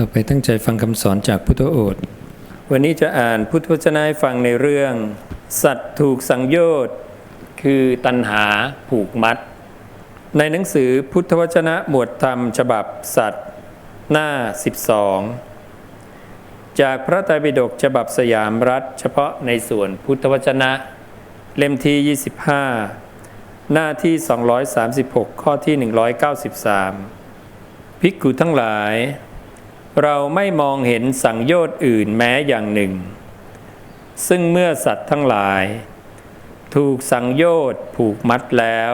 ต่อไปตั้งใจฟังคำสอนจากพุทธโอษฐ์วันนี้จะอ่านพุทธวจนะให้ฟังในเรื่อง สัตว์ถูกสังโยชน์คือตัณหาผูกมัด ในหนังสือพุทธวจนะหมวดธรรมฉบับสัตว์ หน้า 12 จากพระไตรปิฎกฉบับสยามรัฐ เฉพาะในส่วนพุทธวจนะ เล่มที่ 25 หน้าที่ 236 ข้อที่ 193 ภิกขุทั้งหลาย เราไม่มองเห็นสังโยชน์อื่นแม้อย่างหนึ่ง ซึ่งเมื่อสัตว์ทั้งหลาย ถูกสังโยชน์ผูกมัดแล้ว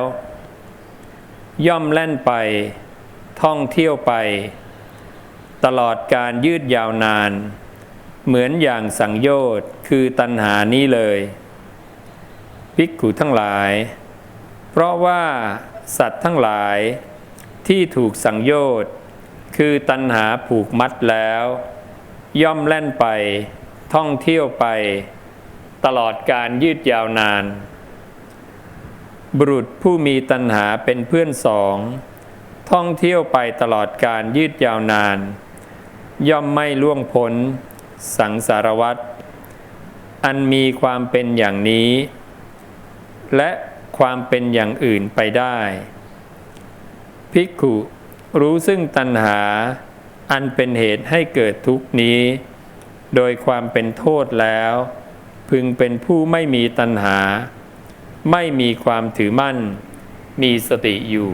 ย่อมแล่นไป ท่องเที่ยวไป ตลอดการยืดยาวนาน เหมือนอย่างสังโยชน์คือตัณหานี้เลยภิกขุทั้งหลาย เพราะว่าสัตว์ทั้งหลายที่ถูกสังโยชน์ คือตัณหาผูกมัดแล้ว ย่อมแล่นไป ท่องเที่ยวไป ตลอดการยืดยาวนาน บุรุษผู้มีตัณหาเป็นเพื่อนสอง ท่องเที่ยวไปตลอดการยืดยาวนาน ย่อมไม่ล่วงพ้น สังสารวัตรอันมีความเป็นอย่างนี้ และความเป็นอย่างอื่นไปได้ ภิกขุ รู้ซึ่งตัณหา อันเป็นเหตุให้เกิดทุกนี้ โดยความเป็นโทษแล้ว พึงเป็นผู้ไม่มีตัณหา ไม่มีความถือมั่น มีสติอยู่